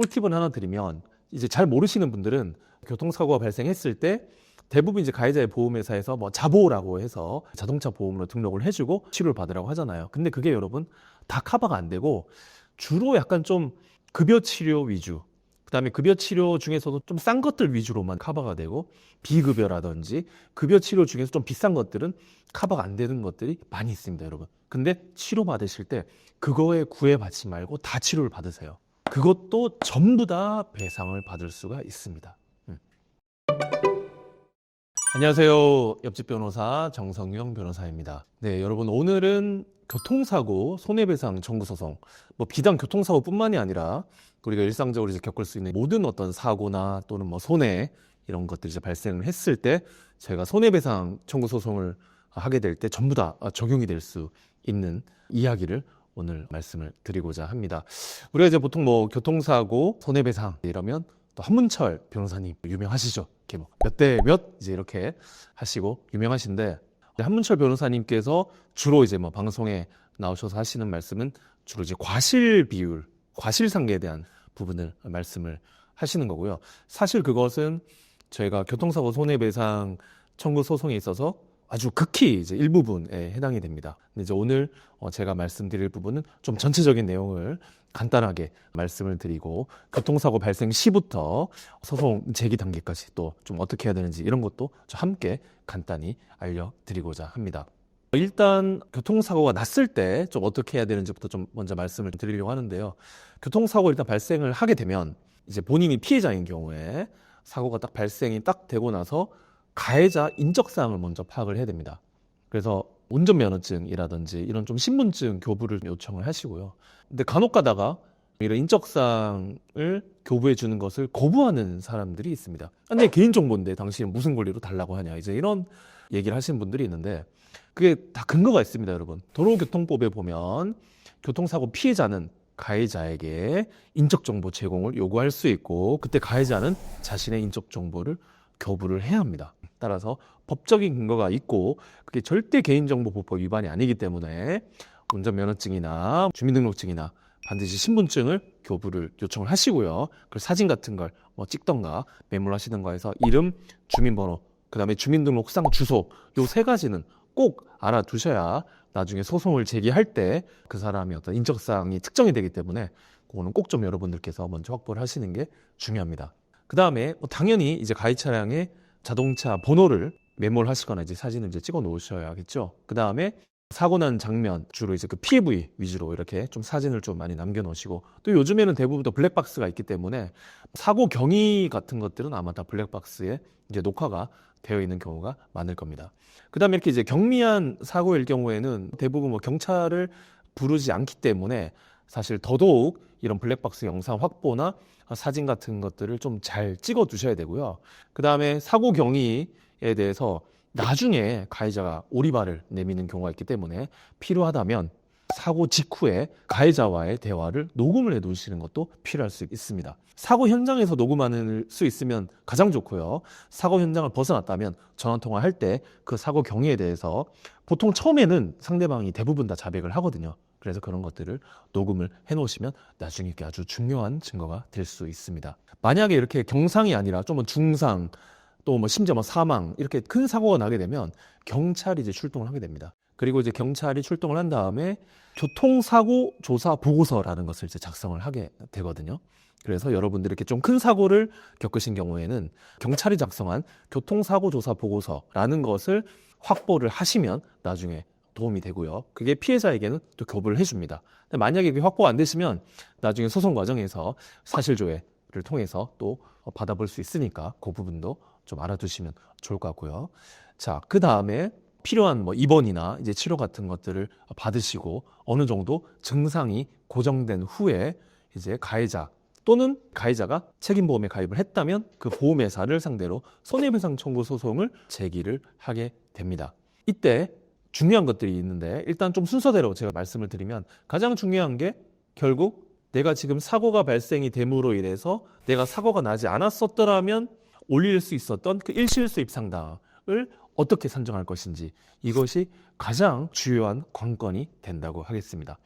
꿀팁을 하나 드리면 이제 잘 모르시는 분들은 교통사고가 발생했을 때 대부분 이제 가해자의 보험회사에서 뭐 자보라고 해서 자동차 보험으로 등록을 해주고 치료를 받으라고 하잖아요. 근데 그게 여러분 다 커버가 안 되고 주로 약간 좀 급여 치료 위주, 그다음에 급여 치료 중에서도 좀 싼 것들 위주로만 커버가 되고 비급여라든지 급여 치료 중에서 좀 비싼 것들은 커버가 안 되는 것들이 많이 있습니다, 여러분. 근데 치료 받으실 때 그거에 구애받지 말고 다 치료를 받으세요. 그것도 전부 다 배상을 받을 수가 있습니다. 음. 안녕하세요. 옆집 변호사 정성영 변호사입니다. 네, 여러분 오늘은 교통사고 손해배상 청구 소송, 뭐 비단 교통사고뿐만이 아니라 우리가 일상적으로 이제 겪을 수 있는 모든 어떤 사고나 또는 뭐 손해 이런 것들이 이제 발생을 했을 때 제가 손해배상 청구 소송을 하게 될 때 전부 다 적용이 될 수 있는 이야기를 오늘 말씀을 드리고자 합니다. 우리가 이제 보통 뭐 교통사고 손해배상 이러면 또 한문철 변호사님 유명하시죠? 이렇게 뭐 몇 대 몇 이제 이렇게 하시고 유명하신데 한문철 변호사님께서 주로 이제 뭐 방송에 나오셔서 하시는 말씀은 주로 이제 과실 비율, 과실 상계에 대한 부분을 말씀을 하시는 거고요. 사실 그것은 저희가 교통사고 손해배상 청구 소송에 있어서 아주 극히 이제 일부분에 해당이 됩니다. 근데 이제 오늘 어, 제가 말씀드릴 부분은 좀 전체적인 내용을 간단하게 말씀을 드리고 교통사고 발생 시부터 소송 제기 단계까지 또 좀 어떻게 해야 되는지 이런 것도 좀 함께 간단히 알려드리고자 합니다. 일단 교통사고가 났을 때 좀 어떻게 해야 되는지부터 좀 먼저 말씀을 드리려고 하는데요. 교통사고 일단 발생을 하게 되면 이제 본인이 피해자인 경우에 사고가 딱 발생이 딱 되고 나서 가해자 인적사항을 먼저 파악을 해야 됩니다. 그래서 운전면허증이라든지 이런 좀 신분증 교부를 요청을 하시고요. 근데 간혹 가다가 이런 인적사항을 교부해 주는 것을 거부하는 사람들이 있습니다. 근데 개인정보인데 당신은 무슨 권리로 달라고 하냐. 이제 이런 얘기를 하시는 분들이 있는데 그게 다 근거가 있습니다, 여러분. 도로교통법에 보면 교통사고 피해자는 가해자에게 인적정보 제공을 요구할 수 있고 그때 가해자는 자신의 인적정보를 교부를 해야 합니다. 따라서 법적인 근거가 있고 그게 절대 개인정보보호법 위반이 아니기 때문에 운전면허증이나 주민등록증이나 반드시 신분증을 교부를 요청을 하시고요. 그 사진 같은 걸 뭐 찍던가 메모하시던가 해서 이름, 주민번호, 그다음에 주민등록상 주소 요 세 가지는 꼭 알아두셔야 나중에 소송을 제기할 때 그 사람의 어떤 인적사항이 특정이 되기 때문에 그거는 꼭 좀 여러분들께서 먼저 확보를 하시는 게 중요합니다. 그 다음에 당연히 이제 가해 차량의 자동차 번호를 메모를 하시거나 이제 사진을 이제 찍어 놓으셔야겠죠. 그 다음에 사고 난 장면 주로 이제 그 피해 위주로 이렇게 좀 사진을 좀 많이 남겨 놓으시고 또 요즘에는 대부분 또 블랙박스가 있기 때문에 사고 경위 같은 것들은 아마 다 블랙박스에 이제 녹화가 되어 있는 경우가 많을 겁니다. 그 다음에 이렇게 이제 경미한 사고일 경우에는 대부분 뭐 경찰을 부르지 않기 때문에 사실 더더욱 이런 블랙박스 영상 확보나 사진 같은 것들을 좀 잘 찍어 두셔야 되고요. 그 다음에 사고 경위에 대해서 나중에 가해자가 오리발을 내미는 경우가 있기 때문에 필요하다면 사고 직후에 가해자와의 대화를 녹음을 해 놓으시는 것도 필요할 수 있습니다. 사고 현장에서 녹음하는 수 있으면 가장 좋고요. 사고 현장을 벗어났다면 전화 통화 할 때 그 사고 경위에 대해서 보통 처음에는 상대방이 대부분 다 자백을 하거든요. 그래서 그런 것들을 녹음을 해 놓으시면 나중에 이게 아주 중요한 증거가 될 수 있습니다. 만약에 이렇게 경상이 아니라 좀 중상 또 뭐 심지어 뭐 사망 이렇게 큰 사고가 나게 되면 경찰이 이제 출동을 하게 됩니다. 그리고 이제 경찰이 출동을 한 다음에 교통사고 조사 보고서라는 것을 이제 작성을 하게 되거든요. 그래서 여러분들이 이렇게 좀 큰 사고를 겪으신 경우에는 경찰이 작성한 교통사고 조사 보고서라는 것을 확보를 하시면 나중에 도움이 되고요. 그게 피해자에게는 또 교부를 해줍니다. 만약에 그게 확보가 안 되시면 나중에 소송 과정에서 사실조회를 통해서 또 받아볼 수 있으니까 그 부분도 좀 알아두시면 좋을 것 같고요. 자, 그 다음에 필요한 뭐 입원이나 이제 치료 같은 것들을 받으시고 어느 정도 증상이 고정된 후에 이제 가해자 또는 가해자가 책임보험에 가입을 했다면 그 보험회사를 상대로 손해배상 청구 소송을 제기를 하게 됩니다. 이때 중요한 것들이 있는데 일단 좀 순서대로 제가 말씀을 드리면 가장 중요한 게 결국 내가 지금 사고가 발생이 됨으로 인해서 내가 사고가 나지 않았었더라면 올릴 수 있었던 그 일실수입 상당을 어떻게 산정할 것인지 이것이 가장 주요한 관건이 된다고 하겠습니다.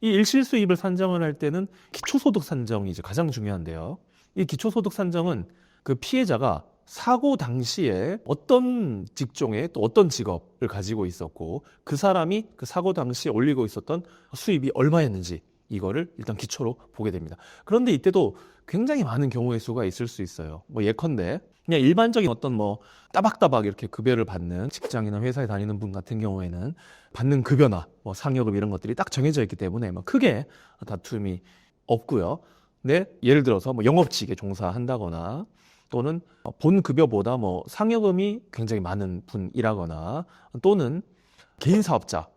이 일실수입을 산정을 할 때는 기초소득 산정이 이제 가장 중요한데요. 이 기초소득 산정은 그 피해자가 사고 당시에 어떤 직종에 또 어떤 직업을 가지고 있었고 그 사람이 그 사고 당시에 올리고 있었던 수입이 얼마였는지 이거를 일단 기초로 보게 됩니다. 그런데 이때도 굉장히 많은 경우의 수가 있을 수 있어요. 뭐 예컨대 그냥 일반적인 어떤 뭐 따박따박 이렇게 급여를 받는 직장이나 회사에 다니는 분 같은 경우에는 받는 급여나 뭐 상여금 이런 것들이 딱 정해져 있기 때문에 뭐 크게 다툼이 없고요. 근데 예를 들어서 뭐 영업직에 종사한다거나 또는 본 급여보다 뭐 상여금이 굉장히 많은 분이라거나 또는 개인 사업자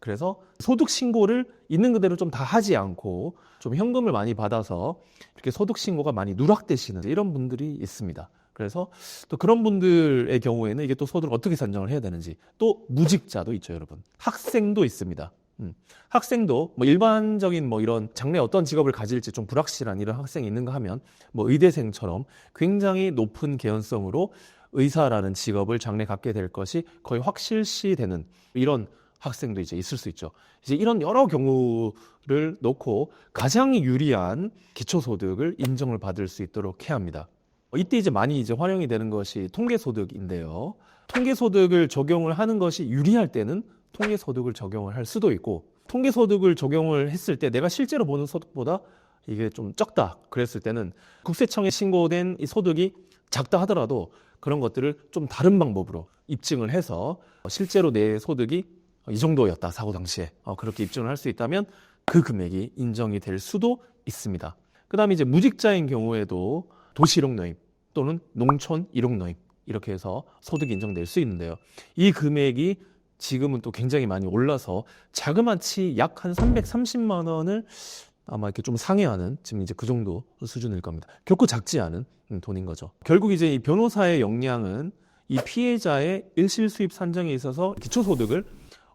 그래서 소득 신고를 있는 그대로 좀 다 하지 않고 좀 현금을 많이 받아서 이렇게 소득 신고가 많이 누락되시는 이런 분들이 있습니다. 그래서 또 그런 분들의 경우에는 이게 또 소득을 어떻게 산정을 해야 되는지 또 무직자도 있죠, 여러분. 학생도 있습니다. 음. 학생도 뭐 일반적인 뭐 이런 장래 어떤 직업을 가질지 좀 불확실한 이런 학생이 있는가 하면 뭐 의대생처럼 굉장히 높은 개연성으로 의사라는 직업을 장래 갖게 될 것이 거의 확실시 되는 이런 학생도 이제 있을 수 있죠. 이제 이런 여러 경우를 놓고 가장 유리한 기초소득을 인정을 받을 수 있도록 해야 합니다. 이때 이제 많이 이제 활용이 되는 것이 통계소득인데요. 통계소득을 적용을 하는 것이 유리할 때는 통계소득을 적용을 할 수도 있고 통계소득을 적용을 했을 때 내가 실제로 보는 소득보다 이게 좀 적다 그랬을 때는 국세청에 신고된 이 소득이 작다 하더라도 그런 것들을 좀 다른 방법으로 입증을 해서 실제로 내 소득이 이 정도였다 사고 당시에 어, 그렇게 입증을 할 수 있다면 그 금액이 인정이 될 수도 있습니다. 그다음에 이제 무직자인 경우에도 도시 일용 노임 또는 농촌 일용 노임 이렇게 해서 소득이 인정될 수 있는데요. 이 금액이 지금은 또 굉장히 많이 올라서 자그마치 약 한 330만 원을 아마 이렇게 좀 상회하는 지금 이제 그 정도 수준일 겁니다. 결코 작지 않은 음, 돈인 거죠. 결국 이제 이 변호사의 역량은 이 피해자의 일실 수입 산정에 있어서 기초소득을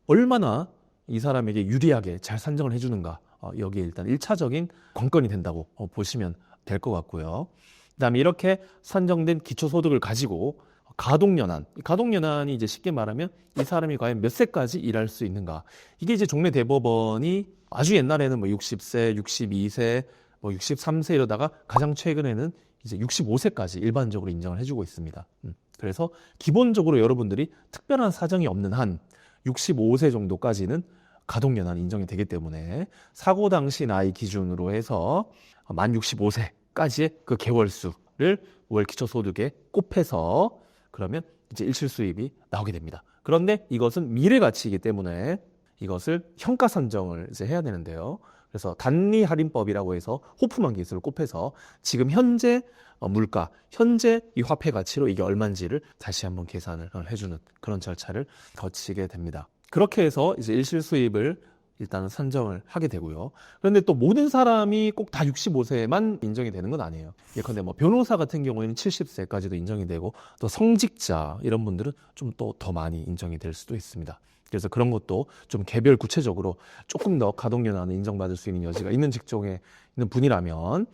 얼마나 이 사람에게 유리하게 잘 산정을 해주는가 어, 여기에 일단 1차적인 관건이 된다고 어, 보시면 될 것 같고요. 그다음에 이렇게 산정된 기초소득을 가지고 가동연한, 가동연한이 이제 쉽게 말하면 이 사람이 과연 몇 세까지 일할 수 있는가. 이게 이제 종래 대법원이 아주 옛날에는 뭐 60세, 62세, 뭐 63세 이러다가 가장 최근에는 이제 65세까지 일반적으로 인정을 해주고 있습니다. 음, 그래서 기본적으로 여러분들이 특별한 사정이 없는 한 65세 정도까지는 가동연한 인정이 되기 때문에 사고 당시 나이 기준으로 해서 만 65세까지의 그 개월수를 월 기초소득에 곱해서 그러면 이제 일실 수입이 나오게 됩니다. 그런데 이것은 미래 가치이기 때문에 이것을 현가 산정을 이제 해야 되는데요. 그래서 단리 할인법이라고 해서 호프만 기술을 곱해서 지금 현재 어, 물가, 현재 이 화폐 가치로 이게 얼마인지를 다시 한번 계산을 해주는 그런 절차를 거치게 됩니다. 그렇게 해서 이제 일실 수입을 일단은 산정을 하게 되고요. 그런데 또 모든 사람이 꼭 다 65세만 인정이 되는 건 아니에요. 예컨대 뭐 변호사 같은 경우에는 70세까지도 인정이 되고 또 성직자 이런 분들은 좀 또 더 많이 인정이 될 수도 있습니다. 그래서 그런 것도 좀 개별 구체적으로 조금 더 가동연한을 인정받을 수 있는 여지가 있는 직종에 있는 분이라면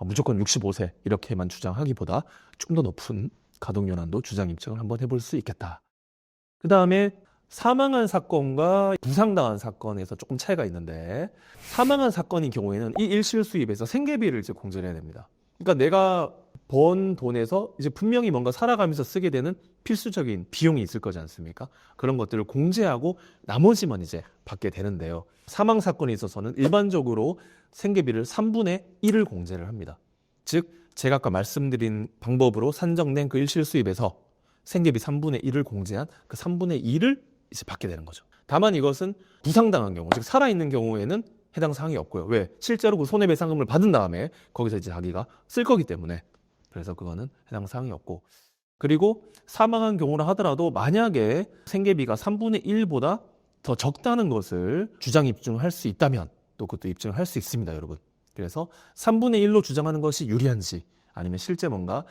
무조건 65세 이렇게만 주장하기보다 좀 더 높은 가동연한도 주장 입증을 한번 해볼 수 있겠다. 그 다음에 사망한 사건과 부상당한 사건에서 조금 차이가 있는데 사망한 사건인 경우에는 이 일실 수입에서 생계비를 이제 공제를 해야 됩니다. 그러니까 내가 번 돈에서 이제 분명히 뭔가 살아가면서 쓰게 되는 필수적인 비용이 있을 거지 않습니까? 그런 것들을 공제하고 나머지만 이제 받게 되는데요. 사망 사건에 있어서는 일반적으로 생계비를 3분의 1을 공제를 합니다. 즉 제가 아까 말씀드린 방법으로 산정된 그 일실 수입에서 생계비 3분의 1을 공제한 그 3분의 1을 이제 받게 되는 거죠. 다만 이것은 부상당한 경우, 즉 살아있는 경우에는 해당 사항이 없고요. 왜? 실제로 그 손해배상금을 받은 다음에 거기서 이제 자기가 쓸 거기 때문에 그래서 그거는 해당 사항이 없고 그리고 사망한 경우라 하더라도 만약에 생계비가 3분의 1보다 더 적다는 것을 주장 입증할 수 있다면 또 그것도 입증을 할수 있습니다, 여러분. 그래서 3분의 1로 주장하는 것이 유리한지 아니면 실제 뭔가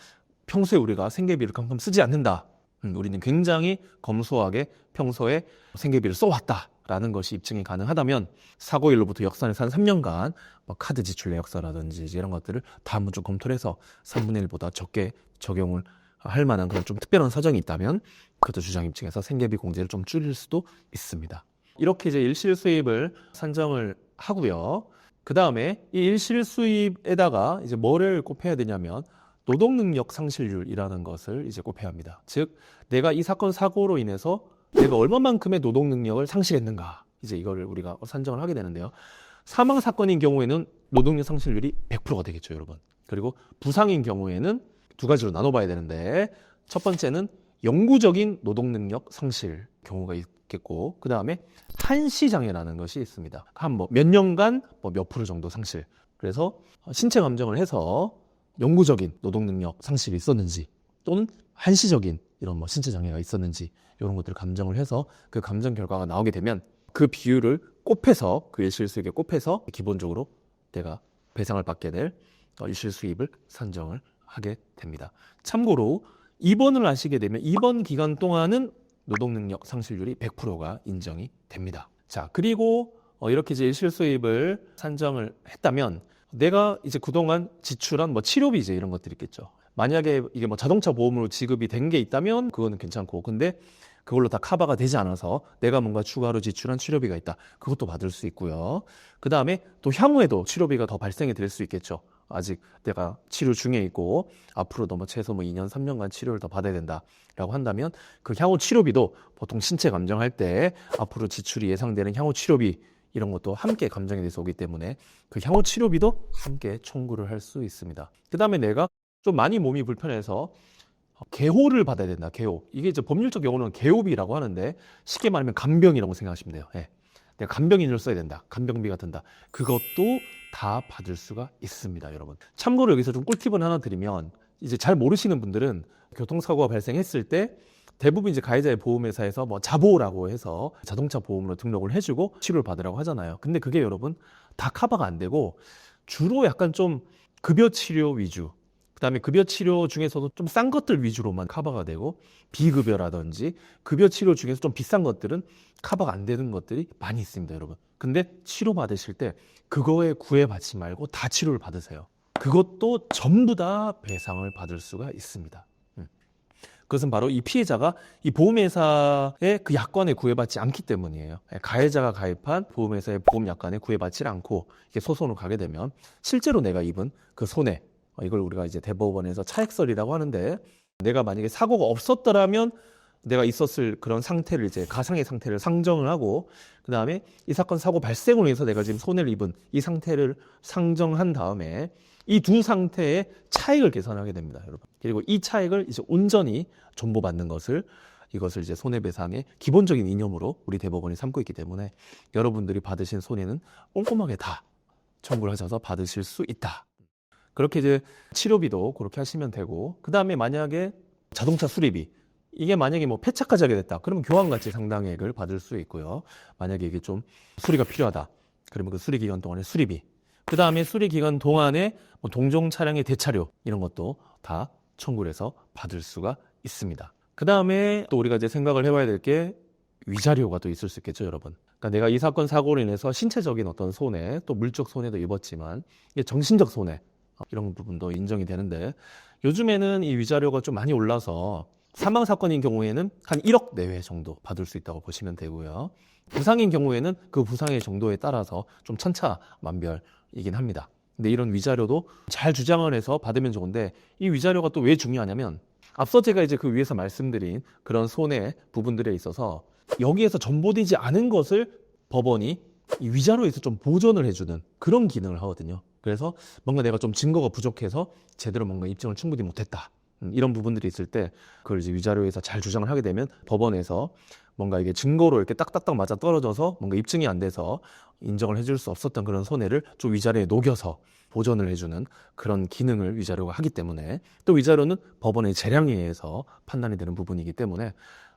평소에 우리가 생계비를 그만큼 쓰지 않는다. 음, 우리는 굉장히 검소하게 평소에 생계비를 써왔다라는 것이 입증이 가능하다면 사고일로부터 역산해서 한 3년간 뭐 카드 지출 내역서라든지 이런 것들을 다 한번 좀 검토를 해서 3분의 1보다 적게 적용을 할 만한 그런 좀 특별한 사정이 있다면 그것도 주장 입증해서 생계비 공제를 좀 줄일 수도 있습니다. 이렇게 이제 일실 수입을 산정을 하고요. 그 다음에 이 일실 수입에다가 이제 뭐를 곱해야 되냐면 노동 능력 상실률이라는 것을 이제 곱해야 합니다. 즉 내가 이 사건 사고로 인해서 내가 얼마만큼의 노동 능력을 상실했는가 이제 이거를 우리가 산정을 하게 되는데요. 사망 사건인 경우에는 노동력 상실률이 100%가 되겠죠, 여러분. 그리고 부상인 경우에는 두 가지로 나눠봐야 되는데 첫 번째는 영구적인 노동 능력 상실 경우가 있겠고 그 다음에 한시 장애라는 것이 있습니다. 한 뭐 몇 년간 뭐 몇 프로 정도 상실. 그래서 신체 감정을 해서 영구적인 노동 능력 상실이 있었는지 또는 한시적인 이런 뭐 신체 장애가 있었는지 이런 것들을 감정을 해서 그 감정 결과가 나오게 되면 그 비율을 곱해서 그 일실 수익에 곱해서 기본적으로 내가 배상을 받게 될 어, 일실 수입을 산정을 하게 됩니다. 참고로 입원을 하시게 되면 입원 기간 동안은 노동 능력 상실률이 100%가 인정이 됩니다. 자, 그리고 어, 이렇게 이제 일실 수입을 산정을 했다면 내가 이제 그동안 지출한 뭐 치료비 이제 이런 것들이 있겠죠. 만약에 이게 뭐 자동차 보험으로 지급이 된 게 있다면 그거는 괜찮고 근데 그걸로 다 커버가 되지 않아서 내가 뭔가 추가로 지출한 치료비가 있다. 그것도 받을 수 있고요. 그 다음에 또 향후에도 치료비가 더 발생이 될 수 있겠죠. 아직 내가 치료 중에 있고 앞으로도 뭐 최소 뭐 2년, 3년간 치료를 더 받아야 된다라고 한다면 그 향후 치료비도 보통 신체 감정할 때 앞으로 지출이 예상되는 향후 치료비 이런 것도 함께 감정에 대해서 오기 때문에 그 향후 치료비도 함께 청구를 할 수 있습니다. 그 다음에 내가 좀 많이 몸이 불편해서 개호를 받아야 된다. 개호. 이게 이제 법률적 용어는 개호비라고 하는데 쉽게 말하면 간병이라고 생각하시면 돼요. 예. 내가 간병인을 써야 된다. 간병비가 든다. 그것도 다 받을 수가 있습니다, 여러분. 참고로 여기서 좀 꿀팁을 하나 드리면 이제 잘 모르시는 분들은 교통사고가 발생했을 때 대부분 이제 가해자의 보험회사에서 뭐 자보라고 해서 자동차 보험으로 등록을 해주고 치료를 받으라고 하잖아요. 근데 그게 여러분 다 커버가 안 되고 주로 약간 좀 급여 치료 위주, 그다음에 급여 치료 중에서도 좀 싼 것들 위주로만 커버가 되고 비급여라든지 급여 치료 중에서 좀 비싼 것들은 커버가 안 되는 것들이 많이 있습니다, 여러분. 근데 치료 받으실 때 그거에 구애받지 말고 다 치료를 받으세요. 그것도 전부 다 배상을 받을 수가 있습니다. 음. 그것은 바로 이 피해자가 이 보험회사의 그 약관에 구애받지 않기 때문이에요. 예, 가해자가 가입한 보험회사의 보험 약관에 구애받지 않고 이게 소송을 가게 되면 실제로 내가 입은 그 손해 어, 이걸 우리가 이제 대법원에서 차액설이라고 하는데 내가 만약에 사고가 없었더라면 내가 있었을 그런 상태를 이제 가상의 상태를 상정을 하고 그 다음에 이 사건 사고 발생으로 해서 내가 지금 손해를 입은 이 상태를 상정한 다음에 이 두 상태의 차익을 계산하게 됩니다, 여러분. 그리고 이 차익을 이제 온전히 존보받는 것을 이것을 이제 손해배상의 기본적인 이념으로 우리 대법원이 삼고 있기 때문에 여러분들이 받으신 손해는 꼼꼼하게 다 청구를 하셔서 받으실 수 있다. 그렇게 이제 치료비도 그렇게 하시면 되고 그 다음에 만약에 자동차 수리비 이게 만약에 뭐 폐차까지 하게 됐다 그러면 교환가치 상당액을 받을 수 있고요 만약에 이게 좀 수리가 필요하다 그러면 그 수리 기간 동안에 수리비 그 다음에 수리 기간 동안에 뭐 동종 차량의 대차료 이런 것도 다 청구를 해서 받을 수가 있습니다. 그 다음에 또 우리가 이제 생각을 해봐야 될 게 위자료가 또 있을 수 있겠죠 여러분? 그러니까 내가 이 사건 사고로 인해서 신체적인 어떤 손해 또 물적 손해도 입었지만 이게 정신적 손해 이런 부분도 인정이 되는데 요즘에는 이 위자료가 좀 많이 올라서 사망 사건인 경우에는 한 1억 내외 정도 받을 수 있다고 보시면 되고요. 부상인 경우에는 그 부상의 정도에 따라서 좀 천차만별이긴 합니다. 근데 이런 위자료도 잘 주장을 해서 받으면 좋은데 이 위자료가 또 왜 중요하냐면 앞서 제가 이제 그 위에서 말씀드린 그런 손해 부분들에 있어서 여기에서 전보되지 않은 것을 법원이 이 위자료에서 좀 보전을 해주는 그런 기능을 하거든요. 그래서 뭔가 내가 좀 증거가 부족해서 제대로 뭔가 입증을 충분히 못했다. 음, 이런 부분들이 있을 때 그걸 이제 위자료에서 잘 주장을 하게 되면 법원에서 뭔가 이게 증거로 이렇게 딱딱딱 맞아 떨어져서 뭔가 입증이 안 돼서 인정을 해줄 수 없었던 그런 손해를 좀 위자료에 녹여서 보전을 해주는 그런 기능을 위자료가 하기 때문에 또 위자료는 법원의 재량에 의해서 판단이 되는 부분이기 때문에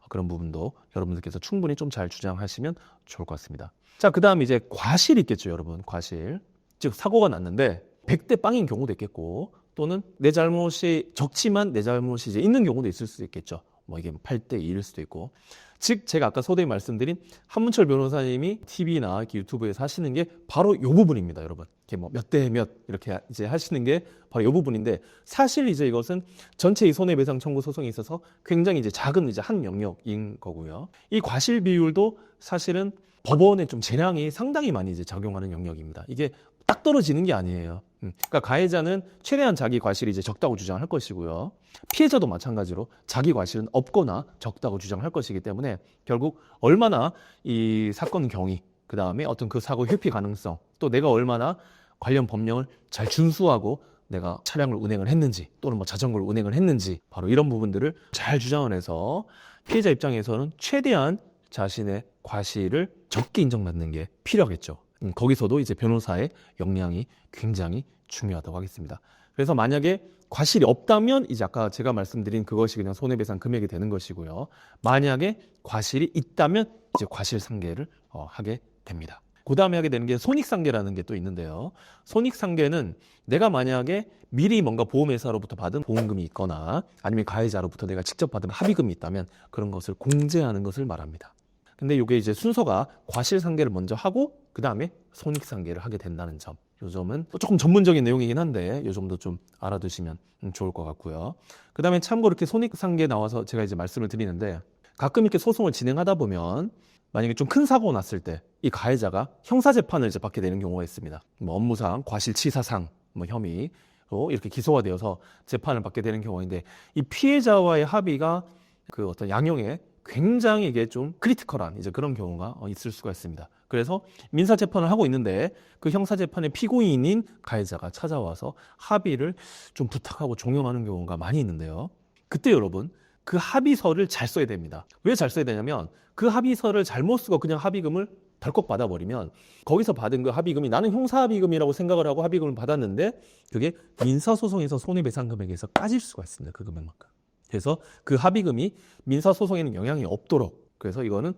그런 부분도 여러분들께서 충분히 좀 잘 주장하시면 좋을 것 같습니다. 자, 그 다음 이제 과실 있겠죠, 여러분. 과실. 즉, 사고가 났는데 100대 빵인 경우도 있겠고 또는 내 잘못이 적지만 내 잘못이 이제 있는 경우도 있을 수 있겠죠. 뭐 이게 8대 2일 수도 있고. 즉 제가 아까 소대에 말씀드린 한문철 변호사님이 TV나 유튜브에서 하시는 게 바로 이 부분입니다, 여러분. 이렇게 뭐 몇 대 몇 이렇게 이제 하시는 게 바로 이 부분인데 사실 이제 이것은 전체 이 손해배상 청구 소송에 있어서 굉장히 이제 작은 이제 한 영역인 거고요. 이 과실 비율도 사실은 법원의 좀 재량이 상당히 많이 이제 작용하는 영역입니다. 이게 딱 떨어지는 게 아니에요. 음, 그러니까 가해자는 최대한 자기 과실이 이제 적다고 주장할 것이고요. 피해자도 마찬가지로 자기 과실은 없거나 적다고 주장할 것이기 때문에 결국 얼마나 이 사건 경위, 그 다음에 어떤 그 사고 회피 가능성, 또 내가 얼마나 관련 법령을 잘 준수하고 내가 차량을 운행을 했는지 또는 뭐 자전거를 운행을 했는지 바로 이런 부분들을 잘 주장을 해서 피해자 입장에서는 최대한 자신의 과실을 적게 인정받는 게 필요하겠죠. 음, 거기서도 이제 변호사의 역량이 굉장히 중요하다고 하겠습니다. 그래서 만약에 과실이 없다면 이제 아까 제가 말씀드린 그것이 그냥 손해배상 금액이 되는 것이고요. 만약에 과실이 있다면 이제 과실상계를 어, 하게 됩니다. 그 다음에 하게 되는 게 손익상계라는 게 또 있는데요. 손익상계는 내가 만약에 미리 뭔가 보험회사로부터 받은 보험금이 있거나 아니면 가해자로부터 내가 직접 받은 합의금이 있다면 그런 것을 공제하는 것을 말합니다. 근데 이게 이제 순서가 과실상계를 먼저 하고 그 다음에 손익상계를 하게 된다는 점. 요 점은 또 조금 전문적인 내용이긴 한데 요 점도 좀 알아두시면 음, 좋을 것 같고요. 그 다음에 참고로 이렇게 손익상계 나와서 제가 이제 말씀을 드리는데 가끔 이렇게 소송을 진행하다 보면 만약에 좀 큰 사고가 났을 때 이 가해자가 형사 재판을 이제 받게 되는 경우가 있습니다. 뭐 업무상, 과실치사상, 뭐 혐의로 이렇게 기소가 되어서 재판을 받게 되는 경우인데 이 피해자와의 합의가 그 어떤 양형에 굉장히 이게 좀 크리티컬한 이제 그런 경우가 어, 있을 수가 있습니다. 그래서 민사 재판을 하고 있는데 그 형사 재판의 피고인인 가해자가 찾아와서 합의를 좀 부탁하고 종용하는 경우가 많이 있는데요. 그때 여러분 그 합의서를 잘 써야 됩니다. 왜 잘 써야 되냐면 그 합의서를 잘못 쓰고 그냥 합의금을 덜컥 받아버리면 거기서 받은 그 합의금이 나는 형사 합의금이라고 생각을 하고 합의금을 받았는데 그게 민사소송에서 손해배상 금액에서 까질 수가 있습니다. 그 금액만큼. 그래서 그 합의금이 민사소송에는 영향이 없도록 그래서 이거는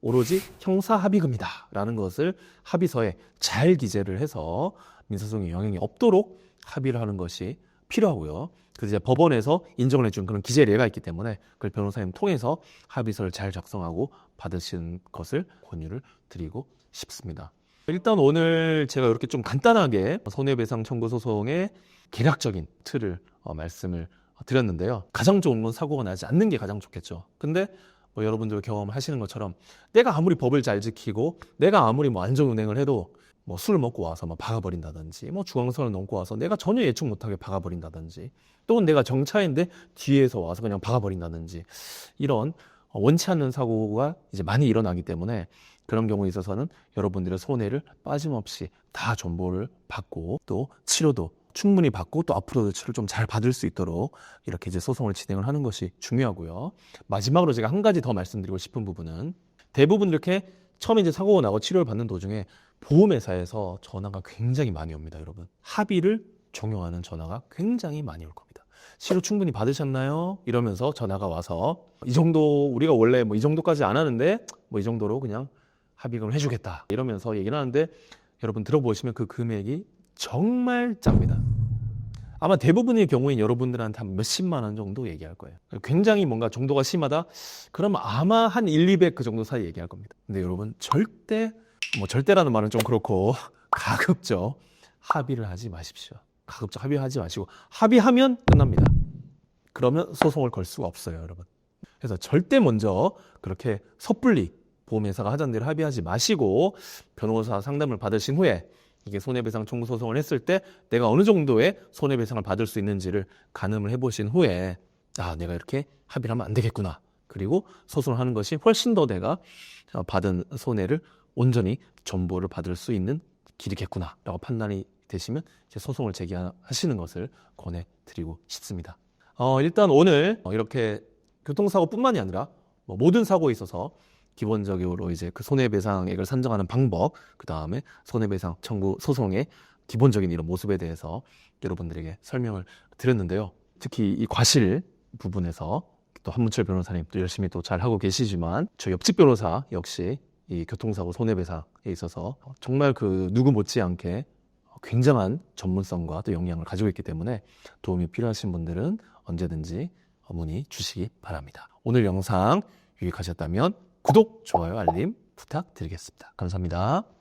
오로지 형사 합의금이다 라는 것을 합의서에 잘 기재를 해서 민사소송에 영향이 없도록 합의를 하는 것이 필요하고요. 그래서 이제 법원에서 인정을 해준 그런 기재례가 있기 때문에 그걸 변호사님 통해서 합의서를 잘 작성하고 받으신 것을 권유를 드리고 싶습니다. 일단 오늘 제가 이렇게 좀 간단하게 손해배상 청구 소송의 개략적인 틀을 어, 말씀을 드렸는데요. 가장 좋은 건 사고가 나지 않는 게 가장 좋겠죠. 근데 뭐 여러분들 경험하시는 것처럼 내가 아무리 법을 잘 지키고 내가 아무리 뭐 안전 운행을 해도 뭐 술을 먹고 와서 막 박아버린다든지 뭐 중앙선을 넘고 와서 내가 전혀 예측 못하게 박아버린다든지 또는 내가 정차인데 뒤에서 와서 그냥 박아버린다든지 이런 원치 않는 사고가 이제 많이 일어나기 때문에 그런 경우에 있어서는 여러분들의 손해를 빠짐없이 다 전보를 받고 또 치료도 충분히 받고 또 앞으로도 치료를 좀 잘 받을 수 있도록 이렇게 이제 소송을 진행을 하는 것이 중요하고요. 마지막으로 제가 한 가지 더 말씀드리고 싶은 부분은 대부분 이렇게 처음에 이제 사고가 나고 치료를 받는 도중에 보험회사에서 전화가 굉장히 많이 옵니다, 여러분. 합의를 종용하는 전화가 굉장히 많이 올 겁니다. 치료 충분히 받으셨나요? 이러면서 전화가 와서 이 정도 우리가 원래 뭐 이 정도까지 안 하는데 뭐 이 정도로 그냥 합의금을 해주겠다 이러면서 얘기를 하는데 여러분 들어보시면 그 금액이 정말 짭니다. 아마 대부분의 경우엔 여러분들한테 한 몇십만 원 정도 얘기할 거예요. 굉장히 뭔가 정도가 심하다? 그러면 아마 한 1, 200그 정도 사이 얘기할 겁니다. 근데 여러분 절대 뭐 절대라는 말은 좀 그렇고 가급적 합의를 하지 마십시오. 가급적 합의하지 마시고 합의하면 끝납니다. 그러면 소송을 걸 수가 없어요, 여러분. 그래서 절대 먼저 그렇게 섣불리 보험회사가 하자는 대로 합의하지 마시고 변호사 상담을 받으신 후에 이게 손해배상 청구 소송을 했을 때 내가 어느 정도의 손해배상을 받을 수 있는지를 가늠을 해보신 후에 아 내가 이렇게 합의를 하면 안 되겠구나 그리고 소송을 하는 것이 훨씬 더 내가 받은 손해를 온전히 전보를 받을 수 있는 길이겠구나라고 판단이 되시면 이제 소송을 제기하시는 것을 권해드리고 싶습니다. 어, 일단 오늘 이렇게 교통사고뿐만이 아니라 뭐 모든 사고에 있어서 기본적으로 이제 그 손해배상액을 산정하는 방법, 그 다음에 손해배상 청구 소송의 기본적인 이런 모습에 대해서 여러분들에게 설명을 드렸는데요. 특히 이 과실 부분에서 또 한문철 변호사님 또 열심히 또 잘 하고 계시지만 저 옆집 변호사 역시 이 교통사고 손해배상에 있어서 정말 그 누구 못지않게 굉장한 전문성과 또 역량을 가지고 있기 때문에 도움이 필요하신 분들은 언제든지 문의 주시기 바랍니다. 오늘 영상 유익하셨다면 구독, 좋아요, 알림 부탁드리겠습니다. 감사합니다.